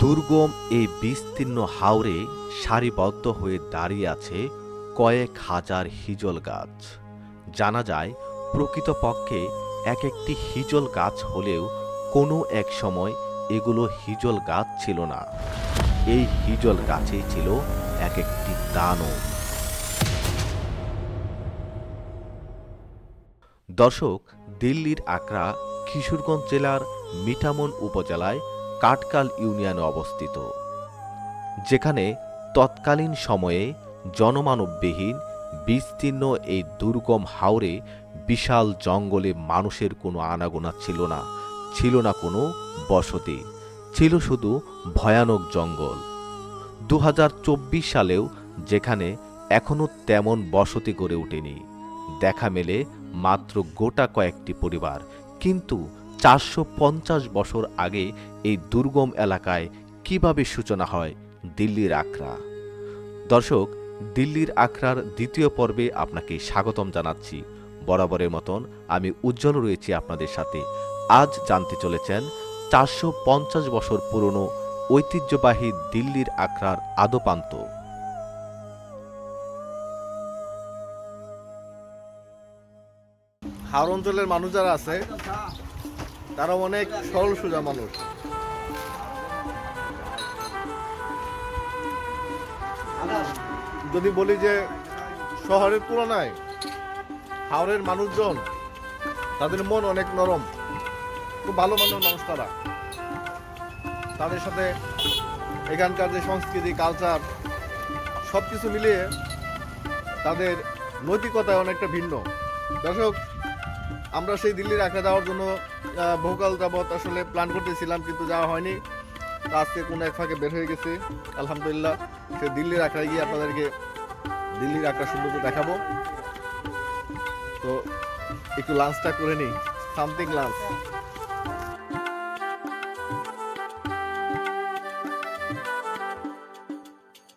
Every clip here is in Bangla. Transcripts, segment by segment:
দুর্গম এই বিস্তীর্ণ হাওরে সারিবদ্ধ হয়ে দাঁড়িয়ে আছে কয়েক হাজার হিজল গাছ। জানা যায়, প্রকৃতপক্ষে এক একটি হিজল গাছ হলেও কোনো এক সময় এগুলো হিজল গাছ ছিল না। এই হিজল গাছেই ছিল এক একটি দানব। দর্শক, দিল্লির আকরা কিশোরগঞ্জ জেলার মিঠামন উপজেলায় কাটকাল ইউনিয়নে অবস্থিত, যেখানে তৎকালীন সময়ে জনমানববিহীন, বিস্তীর্ণ এই দুর্গম হাওরে বিশাল জঙ্গলে মানুষের কোনো আনাগোনা ছিল না ছিল না কোনো বসতি, ছিল শুধু ভয়ানক জঙ্গল। দু হাজার চব্বিশ সালেও যেখানে এখনও তেমন বসতি গড়ে ওঠেনি, দেখা মেলে মাত্র গোটা কয়েকটি পরিবার, কিন্তু চারশো পঞ্চাশ বছর আগে এই দুর্গম এলাকায় কীভাবে সূচনা হয় দিল্লির আখড়া? দর্শক, দিল্লির আখড়ার দ্বিতীয় পর্বে আপনাকে স্বাগতম জানাচ্ছি। বরাবরের মতন আমি উজ্জ্বল রয়েছি আপনাদের সাথে। আজ জানতে চলেছেন চারশো পঞ্চাশ বছর পুরনো ঐতিহ্যবাহী দিল্লির আখড়ার আদপান্ত। হাওড় অঞ্চলের মানুষ যারা আছে তারা অনেক সরল সোজা মানুষ। যদি বলি যে শহরের তুলনায় হাওড়ের মানুষজন, তাদের মন অনেক নরম। খুব ভালো মনের মানুষ তারা। তাদের সাথে এখানকার যে সংস্কৃতি কালচার সব কিছু মিলিয়ে তাদের নৈতিকতায় অনেকটা ভিন্ন। দর্শক আমরা সেই দিল্লির আঁকড়া যাওয়ার জন্য বহুকাল যাবৎ আসলে প্ল্যান করতেছিলাম, কিন্তু যাওয়া হয়নি। আজকে কোনো এক ফাঁকে বের হয়ে গেছি। আলহামদুলিল্লাহ সেই দিল্লির আঁকড়ায় গিয়ে আপনাদেরকে দিল্লির আঁকড়া সৌন্দর্য দেখাবো। তো একটু লাঞ্চটা করে নিই। সামথিং লাঞ্চ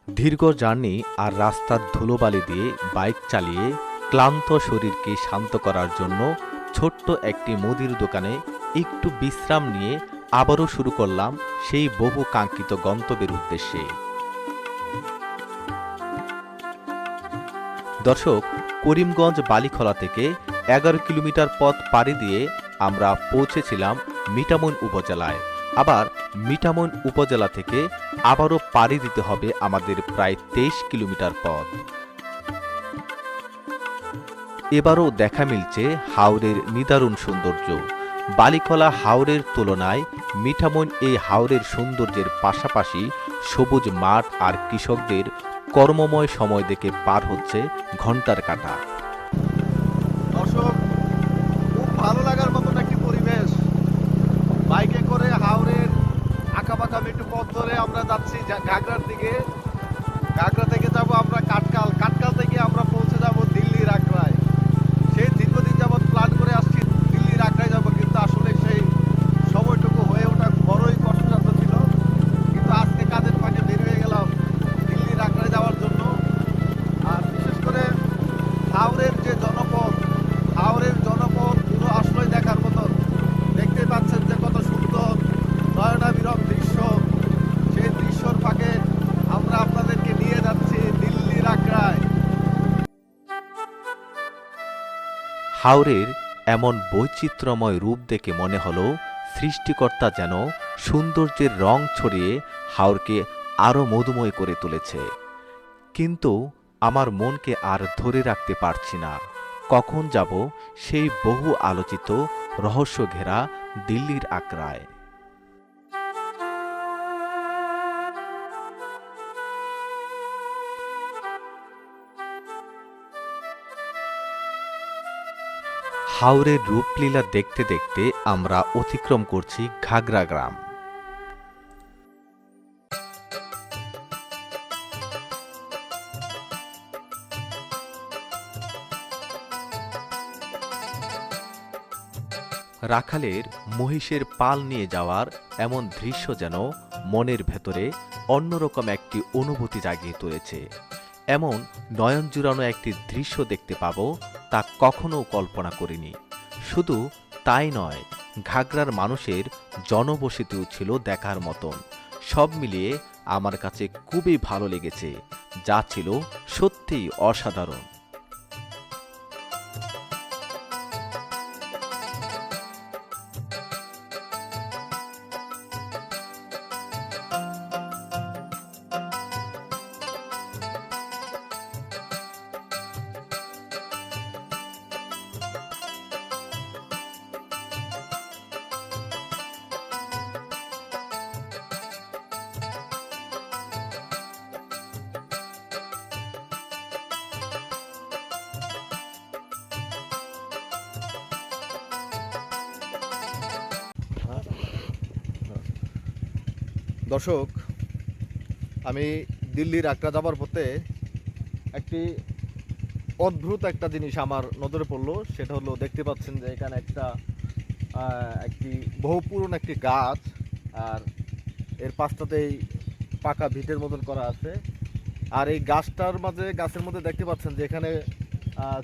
দীর্ঘ জার্নি আর রাস্তার ধুলোবালি দিয়ে বাইক চালিয়ে ক্লান্ত শরীরকে শান্ত করার জন্য ছোট্ট একটি মুদির দোকানে একটু বিশ্রাম নিয়ে আবারও শুরু করলাম সেই বহু কাঙ্ক্ষিত গন্তব্যের উদ্দেশ্যে। দর্শক, করিমগঞ্জ বালিখলা থেকে এগারো কিলোমিটার পথ পাড়ি দিয়ে আমরা পৌঁছেছিলাম মিটামন উপজেলায়। আবার মিটামন উপজেলা থেকে আবারও পাড়ি দিতে হবে আমাদের প্রায় তেইশ কিলোমিটার পথ। এবারও দেখা মিলছে হাওরের নিদারুণ সৌন্দর্য। বালিকলা হাওরের তুলনায় মিঠামন এই হাওরের সৌন্দর্যের পাশাপাশি সবুজ মাঠ আর কৃষকদের কর্মময় সময় দেখে পার হচ্ছে ঘণ্টার কাটা। দর্শক, খুব ভালো লাগার মতন একটি পরিবেশ। বাইকে করে হাওড়ের আঁকাবাঁকা মেটু পথ ধরে আমরা যাচ্ছি ঘাগড়ার দিকে। হাওরের এমন বৈচিত্র্যময় রূপ দেখে মনে হলো সৃষ্টিকর্তা যেন সৌন্দর্যের রং ছড়িয়ে হাওরকে আরও মধুময় করে তুলেছে। কিন্তু আমার মনকে আর ধরে রাখতে পারছি না। কখন যাব সেই বহু আলোচিত রহস্য ঘেরা দিল্লির আগ্রায়। হাওরের রূপলীলা দেখতে দেখতে আমরা অতিক্রম করছি ঘাগরা গ্রাম। রাখালের মহিষের পাল নিয়ে যাওয়ার এমন দৃশ্য যেন মনের ভেতরে অন্যরকম একটি অনুভূতি জাগিয়ে তুলেছে। এমন নয়ন জুড়ানো একটি দৃশ্য দেখতে পাবো তা কখনো কল্পনা করিনি। শুধু তাই নয়, ঘাগরার মানুষের জনবসতিও ছিল দেখার মতন। সব মিলিয়ে আমার কাছে খুবই ভালো লেগেছে, যা ছিল সত্যিই অসাধারণ। আমি দিল্লির একটা যাবার পথে একটি অদ্ভুত একটা জিনিস আমার নজরে পড়ল, সেটা হলো দেখতে পাচ্ছেন যে এখানে একটা একটি বহু পুরনো একটি গাছ, আর এর পাশটাতেই পাকা ভিটের মতন করা আছে। আর এই গাছটার মাঝে, গাছের মধ্যে দেখতে পাচ্ছেন যে এখানে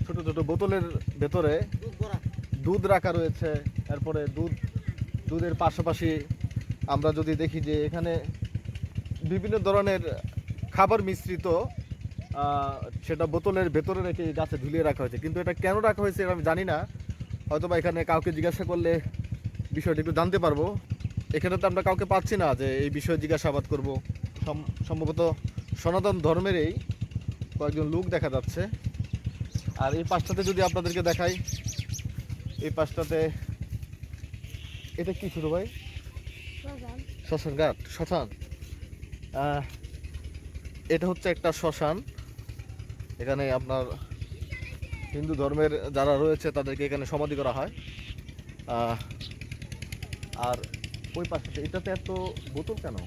ছোট ছোট বোতলের ভেতরে দুধ রাখা রয়েছে। এরপরে দুধ, দুধের পাশাপাশি আমরা যদি দেখি যে এখানে বিভিন্ন ধরনের খাবার মিশ্রিত সেটা বোতলের ভেতরে রেখে গাছে ঝুলিয়ে রাখা হয়েছে। কিন্তু এটা কেন রাখা হয়েছে আমি জানি না। হয়তো বা এখানে কাউকে জিজ্ঞাসা করলে বিষয়টি একটু জানতে পারব। এখানে তো আমরা কাউকে পাচ্ছি না যে এই বিষয়ে জিজ্ঞাসাবাদ করব। সম- সম্ভবত সনাতন ধর্মেরই কয়েকজন লোক দেখা যাচ্ছে। আর এই পাশটাতে যদি আপনাদেরকে দেখাই এই পাশটাতে এটা কি ছোট ভাই? শ্মশান ঘাট শ্মশান। এটা হচ্ছে একটা শ্মশান। এখানে আপনার হিন্দু ধর্মের যারা রয়েছে তাদেরকে এখানে সমাধি করা হয়। আর ওই পাশে এটাতে এত বোতল কেন?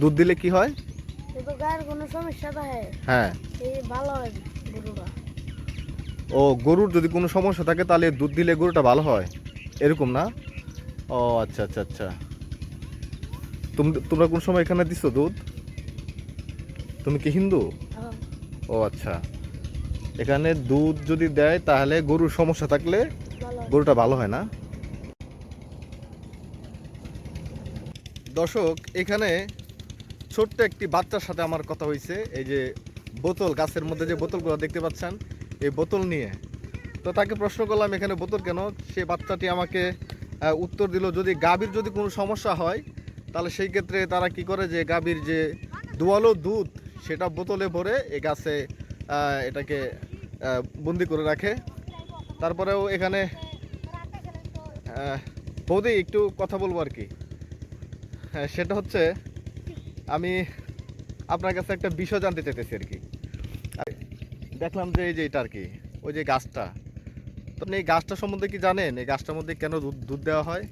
দুধ দিলে কি হয়? কোনো সমস্যা থাকে হ্যাঁ। ভালো হয় গরুটা। ও গরুর যদি কোনো সমস্যা থাকে তাহলে দুধ দিলে গরুটা ভালো হয়। এরকম না? ও আচ্ছা আচ্ছা আচ্ছা। তোমরা কোন সময় এখানে দিছো দুধ? তুমি কি হিন্দু? ও আচ্ছা। এখানে দুধ যদি দেয় তাহলে গরুর সমস্যা থাকলে গরুটা ভালো হয় না? দর্শক এখানে ছোট্ট একটি বাচ্চার সাথে আমার কথা হয়েছে এই যে বোতল গাছের মধ্যে যে বোতলগুলো দেখতে পাচ্ছেন এই বোতল নিয়ে। তো তাকে প্রশ্ন করলাম এখানে বোতল কেন? সে বাচ্চাটি আমাকে উত্তর দিল যদি গাভীর যদি কোনো সমস্যা হয় তাহলে সেই ক্ষেত্রে তারা কি করে যে গাভীর যে দোয়ালো দুধ, সেটা বোতলে ভরে এ গাছে এটাকে বন্দি করে রাখে। তারপরেও এখানে বৌদি, একটু কথা বলব আর কি। হ্যাঁ সেটা হচ্ছে, আমি আপনার কাছে একটা বিষয় জানতে চাইতেছি আর কি। দেখলাম যে এই যে এটা আর কি, ওই যে গাছটা। তো আপনি এই গাছটা সম্বন্ধে কি জানেন? এই গাছটার মধ্যে কেন দুধ দুধ দেওয়া হয়?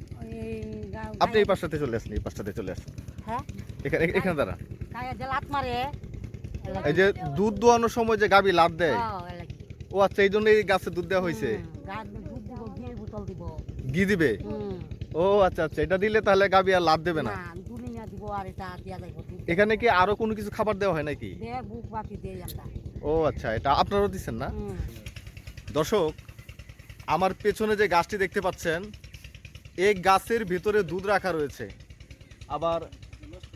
আপনি এই পাশটাতে চলে আসুন এই পাশটাতে চলে আসুন। হ্যাঁ? এখানে এখানে দাঁড়া গায়ে যে মারে এই যে দুধ দোয়ানোর সময় যে গাবি লাভ দেয় ও আচ্ছা এই জন্য এই গাছে দুধ দেওয়া হয়েছে। ঘি দিবে? ও আচ্ছা আচ্ছা এটা দিলে তাহলে গাবি আর লাভ দেবে না? এখানে কি আরও কোনো কিছু খাবার দেওয়া হয় নাকি? ও আচ্ছা এটা আপনারাও দিচ্ছেন না? দর্শক আমার পেছনে যে গাছটি দেখতে পাচ্ছেন এই গাছের ভিতরে দুধ রাখা রয়েছে। আবার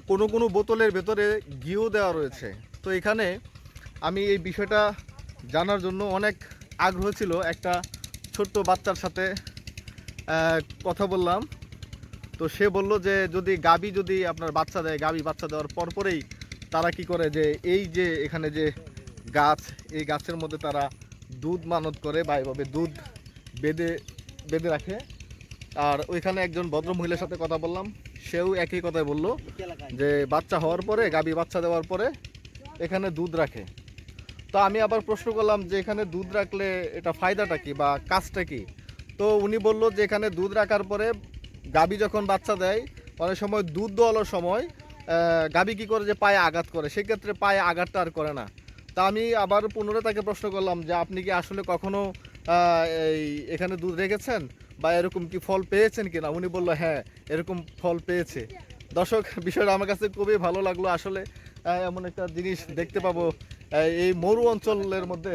কোনো কোনো বোতলের ভেতরে ঘিও দেওয়া রয়েছে। তো এখানে আমি এই বিষয়টা জানার জন্য অনেক আগ্রহ ছিল। একটা ছোট্ট বাচ্চার সাথে কথা বললাম। তো সে বলল যে, যদি গাবি যদি আপনার বাচ্চা দেয়, গাবি বাচ্চা দেওয়ার পরপরেই তারা কি করে যে, এই যে এখানে যে গাছ, এই গাছের মধ্যে তারা দুধ মানত করে বা এভাবে দুধ বেঁধে বেঁধে রাখে। আর ওইখানে একজন ভদ্র মহিলার সাথে কথা বললাম, সেও একই কথাই বলল, যে বাচ্চা হওয়ার পরে গাবি বাচ্চা দেওয়ার পরে এখানে দুধ রাখে। তো আমি আবার প্রশ্ন করলাম যে এখানে দুধ রাখলে এটা ফায়দাটা কি বা কাজটা কি? তো উনি বলল যে এখানে দুধ রাখার পরে গাবি যখন বাচ্চা দেয়, অনেক সময় দুধ দোয়ানোর সময় গাবি কি করে যে পায়ে আঘাত করে, সেক্ষেত্রে পায়ে আঘাতটা আর করে না। তা আমি আবার পুনরায় তাকে প্রশ্ন করলাম যে আপনি কি আসলে কখনো এই এখানে দুধ রেখেছেন? বা এরকম কি ফল পেয়েছেন কিনা? উনি বলল হ্যাঁ এরকম ফল পেয়েছে। দর্শক, বিষয়টা আমার কাছে খুবই ভালো লাগল। আসলে এমন একটা জিনিস দেখতে পাবো এই মরু অঞ্চলের মধ্যে।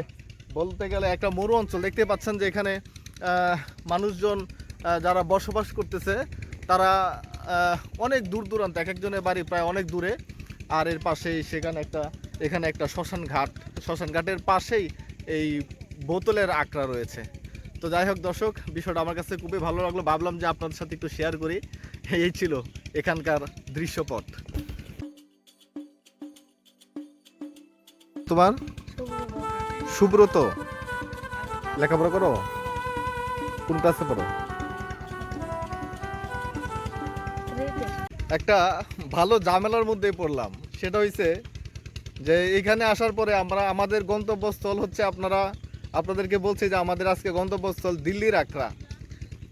বলতে গেলে একটা মরু অঞ্চল, দেখতে পাচ্ছেন যে এখানে মানুষজন যারা বসবাস করতেছে, তারা অনেক দূর দূরান্ত, এক একজনের বাড়ি প্রায় অনেক দূরে। আর এর পাশেই সেখানে একটা, এখানে একটা শ্মশান ঘাট। শ্মশান ঘাটের পাশেই এই বোতলের আঁকড়া রয়েছে। তো যাই হোক দর্শক, বিষয়টা আমার কাছে খুবই ভালো লাগল। ভাবলাম যে আপনাদের সাথে একটু শেয়ার করি। এই ছিল এখানকার দৃশ্যপট। তোমার? সুব্রত। লেখাপড়া করো? কোন ক্লাসে পড়ো? একটা ভালো ঝামেলার মধ্যে পড়লাম। সেটা হইছে যে এখানে আসার পরে আমরা, আমাদের গন্তব্যস্থল হচ্ছে আপনারা আপনাদেরকে বলছি যে আমাদের আজকে গন্তব্যস্থল দিল্লির আখড়া।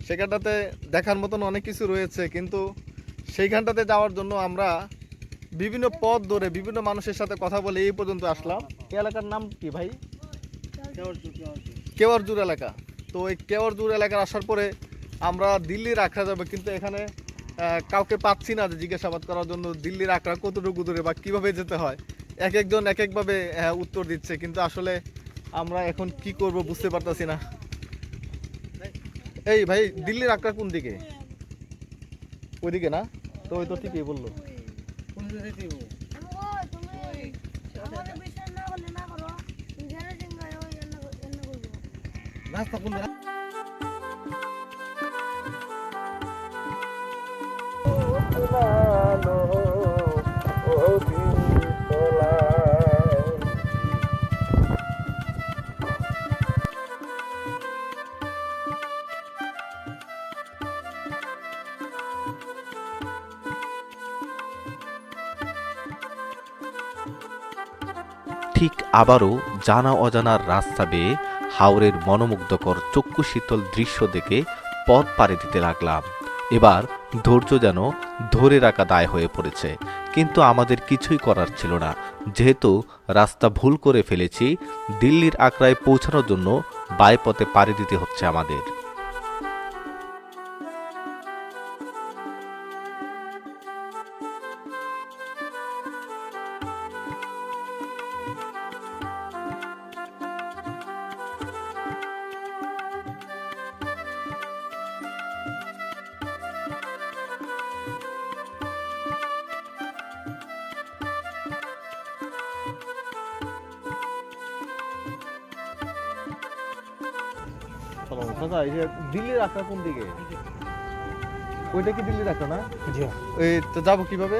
সেখানটাতে দেখার মতন অনেক কিছু রয়েছে, কিন্তু সেইখানটাতে যাওয়ার জন্য আমরা বিভিন্ন পথ ধরে বিভিন্ন মানুষের সাথে কথা বলে এই পর্যন্ত আসলাম। এই এলাকার নাম কি ভাই? কেওয়ারজুর এলাকা। তো ওই কেওয়ারজুর এলাকার আসার পরে আমরা দিল্লির আখড়া যাব, কিন্তু এখানে কাউকে পাচ্ছি না যে জিজ্ঞাসাবাদ করার জন্য দিল্লির আখড়া কতটুকু দূরে বা কীভাবে যেতে হয়। এক একজন এক একভাবে উত্তর দিচ্ছে, কিন্তু আসলে আমরা এখন কি করব বুঝতে পারতাছি না এই ভাই দিল্লির আখড়া কোন দিকে ওইদিকে না তো ওই তো ঠিকই বলল রাস্তা আমাদের ঠিক আবারও জানা অজানার রাস্তা বেয়ে হাওরের মনোমুগ্ধকর চক্ষু শীতল দৃশ্য দেখে পথ পাড়ি দিতে লাগলাম। এবার ধৈর্য যেন ধরে রাখা দায় হয়ে পড়েছে। কিন্তু আমাদের কিছুই করার ছিল না। যেহেতু রাস্তা ভুল করে ফেলেছি, দিল্লির আগ্রায় পৌঁছানোর জন্য বায়পথে পাড়ি দিতে হচ্ছে আমাদের। এই যে দিল্লির আখড়া কোন দিকে? ওইটা কি দিল্লির আখড়া না? এই তো যাব কীভাবে?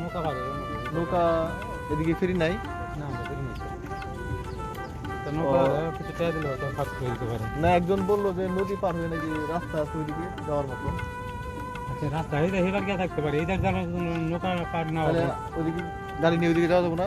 নৌকা পাবে নৌকা এদিকে ফেরি নাই? না একজন বলল যে নদী পার হয়ে নাকি রাস্তা আছে ওইদিকে যাওয়ার মতো আচ্ছা রাস্তা হইতে এবার গিয়ে থাকতে পারে। এইটার জানা নৌকা পার না তাহলে গাড়ি নিয়ে ওইদিকে যাওয়া যাব না?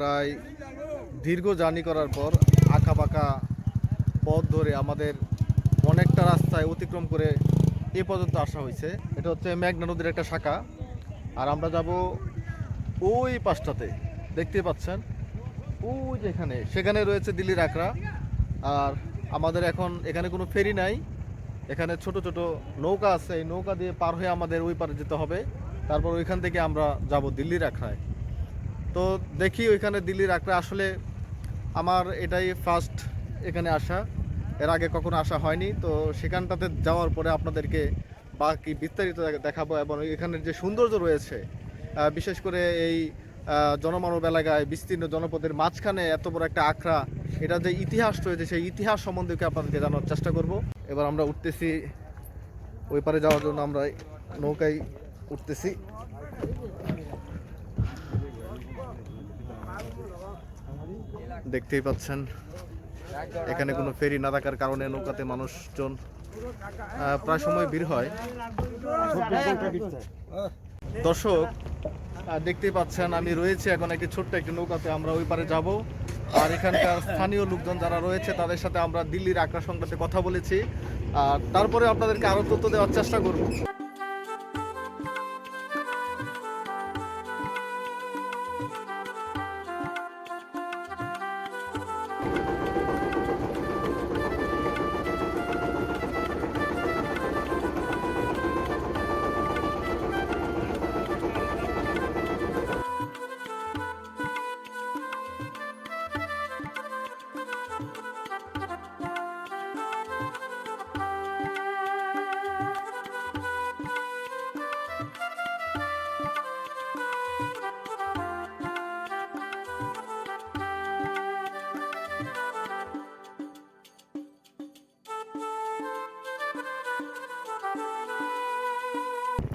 প্রায় দীর্ঘ জার্নি করার পর আঁকা বাঁকা পথ ধরে আমাদের অনেকটা রাস্তায় অতিক্রম করে এ পর্যন্ত আসা হয়েছে। এটা হচ্ছে মেঘনা নদীর একটা শাখা। আর আমরা যাব ওই পাশটাতে। দেখতে পাচ্ছেন? ওই যেখানে সেখানে রয়েছে দিল্লির আকরা আর আমাদের এখন এখানে কোনো ফেরি নাই। এখানে ছোট ছোট নৌকা আছে। এই নৌকা দিয়ে পার হয়ে আমাদের ওই পারে যেতে হবে। তারপর ওইখান থেকে আমরা যাব দিল্লির আখড়ায়। তো দেখি ওইখানে দিল্লির আকরা আসলে আমার এটাই ফার্স্ট এখানে আসা। এর আগে কখনো আসা হয়নি। তো সেখানটাতে যাওয়ার পরে আপনাদেরকে বাকি বিস্তারিত দেখাবো এবং এখানের যে সৌন্দর্য রয়েছে বিশেষ করে এই জনমানব এলাকায় বিস্তীর্ণ জনপদের মাঝখানে এত বড় একটা আখড়া, এটা যে ইতিহাস রয়েছে, সেই ইতিহাস সম্বন্ধে আপনাদেরকে জানার চেষ্টা করব। এবার আমরা উঠতেছি, ওই পারে যাওয়ার জন্য আমরা নৌকায় উঠতেছি। দেখতেই পাচ্ছেন। এখানে কোনো ফেরি না থাকার কারণে নৌকাতে মানুষজন প্রায় সময় বের হয়। দর্শক দেখতেই পাচ্ছেন, আমি রয়েছে এখন একটি ছোট্ট একটি নৌকাতে, আমরা ওই পারে যাব। আর এখানকার স্থানীয় লোকজন যারা রয়েছে, তাদের সাথে আমরা দিল্লির আগ্রা সংক্রান্তে কথা বলেছি। আর তারপরে আপনাদেরকে আরও তথ্য দেওয়ার চেষ্টা করব।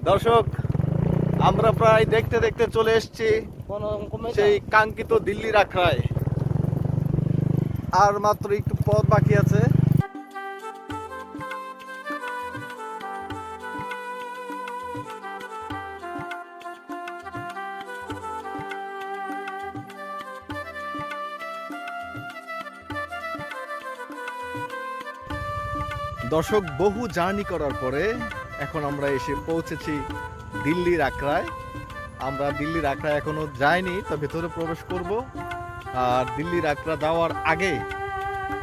দর্শক, আমরা প্রায় দেখতে দেখতে চলে এসেছি সেই কাঙ্ক্ষিত দিল্লির আখড়ায়। আর মাত্র একটু পথ বাকি আছে। দর্শক, বহু জার্নি করার পরে এখন আমরা এসে পৌঁছেছি দিল্লির আখড়ায়। আমরা দিল্লির আখড়া এখনও যাইনি, তো ভেতরে প্রবেশ করব। আর দিল্লির আখড়া যাওয়ার আগে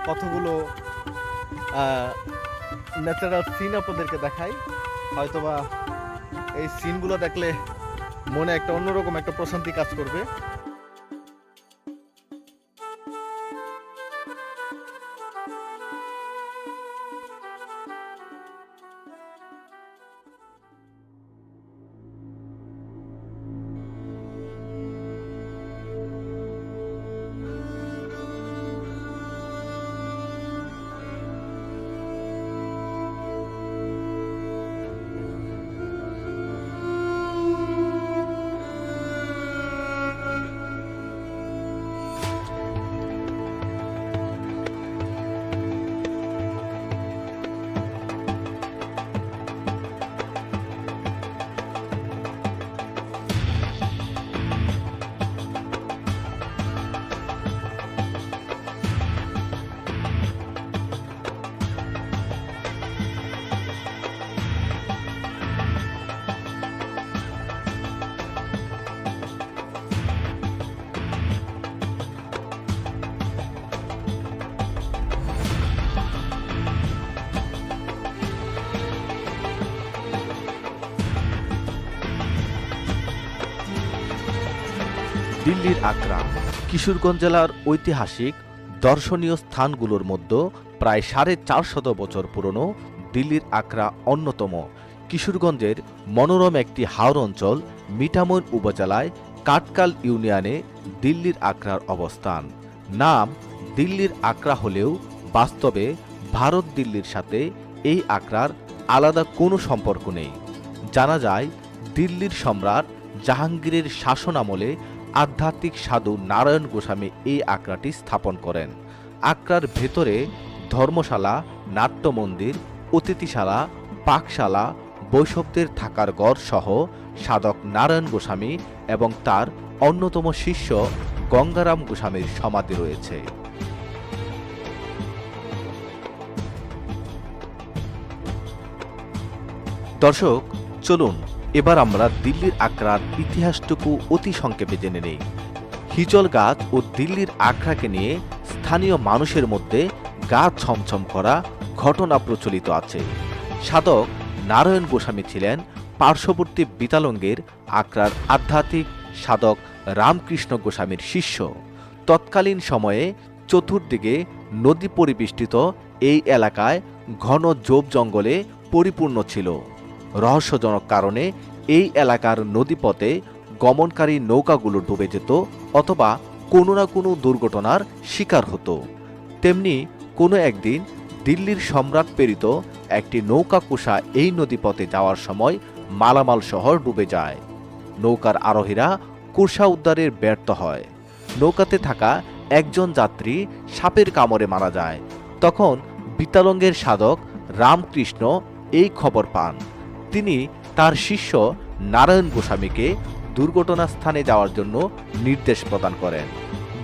কতগুলো ন্যাচারাল সিন আপনাদেরকে দেখাই। হয়তোবা এই সিনগুলো দেখলে মনে একটা অন্যরকম একটা প্রশান্তি কাজ করবে। দিল্লির আগ্রা, কিশোরগঞ্জ জেলার ঐতিহাসিক, দর্শনীয় স্থানগুলোর মধ্যে প্রায় সাড়ে চারশত বছর পুরনো দিল্লির আগ্রা অন্যতম। কিশোরগঞ্জের মনোরম একটি হাওর অঞ্চল মিঠামইন উপজেলায় কাটকাল ইউনিয়নে দিল্লির আগ্রার অবস্থান। নাম দিল্লির আগ্রা হলেও বাস্তবে ভারত দিল্লির সাথে এই আগ্রার আলাদা কোনো সম্পর্ক নেই। জানা যায়, দিল্লির সম্রাট জাহাঙ্গীরের শাসনামলে আধ্যাত্মিক সাধু নারায়ণ গোস্বামী এই আখড়াটি স্থাপন করেন। আখড়ার ভেতরে ধর্মশালা নাট্য মন্দির অতিথিশালা, পাকশালা বৈষ্ণবদের থাকার গড় সহ সাধক নারায়ণ গোস্বামী এবং তার অন্যতম শিষ্য গঙ্গারাম গোস্বামীর সমাধি রয়েছে। দর্শক, চলুন এবার আমরা দিল্লির আগ্রার ইতিহাসটুকু অতি সংক্ষেপে জেনে নেই। হিজল গাছ ও দিল্লির আগ্রাকে নিয়ে স্থানীয় মানুষের মধ্যে গা ছমছম করা ঘটনা প্রচলিত আছে। সাধক নারায়ণ গোস্বামী ছিলেন পার্শ্ববর্তী বিতালঙ্গের আগ্রার আধ্যাত্মিক সাধক রামকৃষ্ণ গোস্বামীর শিষ্য। তৎকালীন সময়ে চতুর্দিকে নদী পরিবেষ্টিত এই এলাকায় ঘন জোব জঙ্গলে পরিপূর্ণ ছিল। রহস্যজনক কারণে এই এলাকার নদীপথে গমনকারী নৌকাগুলো ডুবে যেত অথবা কোনো না কোনো দুর্ঘটনার শিকার হতো। তেমনি কোনো একদিন দিল্লির সম্রাট প্রেরিত একটি নৌকা কুষা এই নদীপথে যাওয়ার সময় মালামাল শহর ডুবে যায়। নৌকার আরোহীরা কুষা উদ্ধারের ব্যর্থ হয়। নৌকাতে থাকা একজন যাত্রী সাপের কামড়ে মারা যায়। তখন বিতালঙ্গের সাধক রামকৃষ্ণ এই খবর পান। তিনি তার শিষ্য নারায়ণ গোস্বামীকে দুর্ঘটনা স্থানে যাওয়ার জন্য নির্দেশ প্রদান করেন।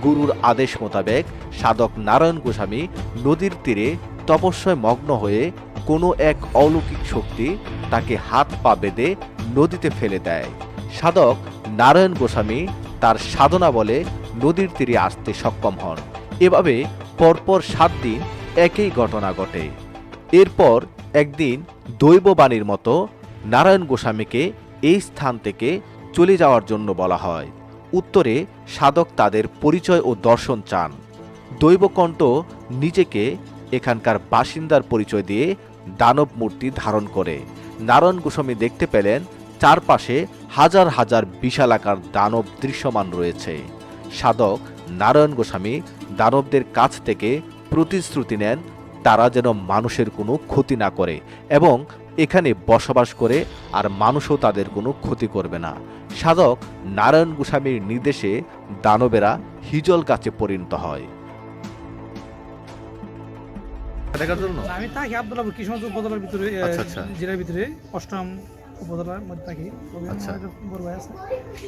গুরুর আদেশ মোতাবেক সাধক নারায়ণ গোস্বামী নদীর তীরে তপস্যায় মগ্ন হয়ে কোনো এক অলৌকিক শক্তি তাকে হাত পা বেঁধে নদীতে ফেলে দেয়। সাধক নারায়ণ গোস্বামী তার সাধনা বলে নদীর তীরে আসতে সক্ষম হন। এভাবে পরপর সাত দিন একই ঘটনা ঘটে। এরপর একদিন দৈববাণীর মতো নারায়ণ গোস্বামীকে এই স্থান থেকে চলে যাওয়ার জন্য বলা হয়। উত্তরে সাধক তাদের পরিচয় ও দর্শন চান। দৈবকণ্ঠ নিজেকে এখানকার বাসিন্দার পরিচয় দিয়ে দানব মূর্তি ধারণ করে। নারায়ণ গোস্বামী দেখতে পেলেন, চারপাশে হাজার হাজার বিশালাকার দানব দৃশ্যমান রয়েছে। সাধক নারায়ণ গোস্বামী দানবদের কাছ থেকে প্রতিশ্রুতি নেন, তারা যেন মানুষের কোনো ক্ষতি না করে এবং এখানে বসবাস করে আর মানুষও তাদের কোনো ক্ষতি করবে না। সাধক নারায়ণ গোস্বামীর নির্দেশে দানবেরা হিজল গাছে পরিণত হয়। দেখার জন্য? আমি থাকি আব্দুল্লাহ কৃষ্ণগঞ্জ উপজেলার ভিতরে আচ্ছা, আচ্ছা। জেলার ভিতরে অষ্টম উপজেলার মধ্যে থাকি আচ্ছা। বড় ভাই আছে।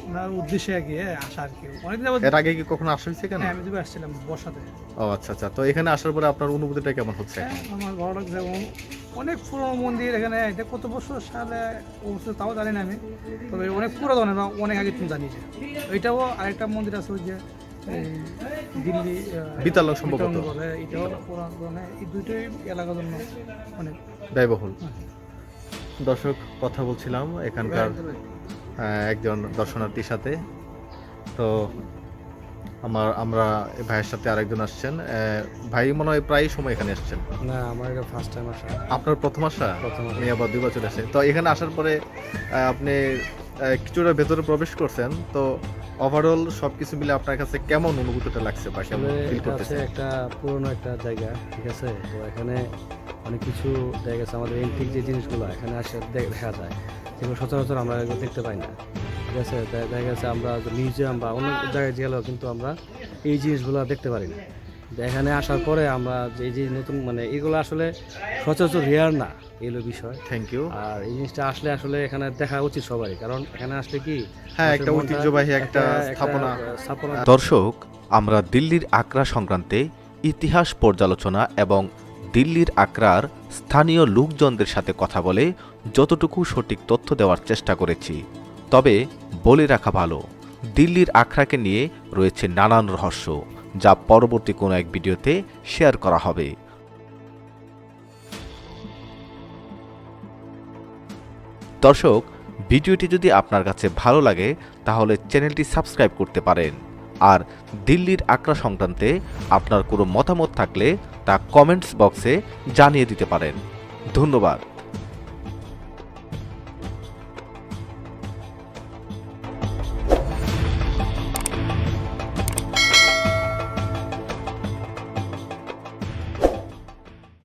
ওনার উদ্দেশ্যে আর কি আসা আর কি। অনেকদিন এর আগে কি কখনো আসা হয়েছে কেন হ্যাঁ আমি দুবার আসছিলাম বর্ষাতে। ও আচ্ছা আচ্ছা। তো এখানে আসার পরে আপনার অনুভূতিটা কেমন হচ্ছে? হ্যাঁ, আমার ভালো লাগছে এবং অনেক পুরনো মন্দির এখানে এটা কত বছর সালে অবশ্য তাও জানি না আমি তবে অনেক পুরাতন অনেক আগে তুমি জানি। ওইটাও আরেকটা মন্দির আছে ওই যে দিল্লি বিতালং সম্ভবত। এটাও পুরাতন এই দুইটাই এলাকার জন্য অনেক। ব্যয়বহুল। দর্শক কথা বলছিলাম এখানকার একজন দর্শনার্থীর সাথে। তো আমার আমরা এই ভাইয়ের সাথে আরেকজন আসছেন। ভাই মনে হয় প্রায় সময় এখানে আসছেন না আমার এটা ফার্স্ট টাইম আসা। আপনার প্রথম আসা? প্রথম আমি আবার দুই বছর আসে তো এখানে আসার পরে আপনি কিছুটা ভেতরে প্রবেশ করছেন। তো ওভারঅল সবকিছু মিলে আপনার কাছে কেমন অনুভূতিটা লাগছে বা কেমন ফিল করতেছে একটা পুরনো একটা জায়গা ঠিক আছে? তো এখানে অনেক কিছু জায়গা আছে আমাদের এন্টিক যে জিনিসগুলো এখানে আসে দেখা যায়। যেগুলো সচরাচর আমরা দেখতে পাই না। ঠিক আছে? দেখা গেছে আমরা মিউজিয়াম বা অন্য জায়গায় গেলেও কিন্তু আমরা এই জিনিসগুলো দেখতে পারি না। এখানে আসার পরে আমরা যে এই যে নতুন মানে এগুলো আসলে সচরাচর রেয়ার না এগুলো বিষয়। থ্যাংক ইউ আর এই জিনিসটা আসলে আসলে এখানে দেখা উচিত সবারই। কারণ এখানে আসলে কি? হ্যাঁ একটা ঐতিহ্যবাহী একটা স্থাপনা। স্থাপনা। দর্শক আমরা দিল্লির আগ্রা সংক্রান্তে ইতিহাস পর্যালোচনা এবং দিল্লির আগ্রার স্থানীয় লোকজনদের সাথে কথা বলে যতটুকু সঠিক তথ্য দেওয়ার চেষ্টা করেছি। তবে বলে রাখা ভালো, দিল্লির আখড়াকে নিয়ে রয়েছে নানান রহস্য, যা পরবর্তী কোনো এক ভিডিওতে শেয়ার করা হবে। দর্শক, ভিডিওটি যদি আপনার কাছে ভালো লাগে, তাহলে চ্যানেলটি সাবস্ক্রাইব করতে পারেন। আর দিল্লির আক্রা সংক্রান্তে আপনার কোনো মতামত থাকলে তা কমেন্টস বক্সে জানিয়ে দিতে পারেন। ধন্যবাদ।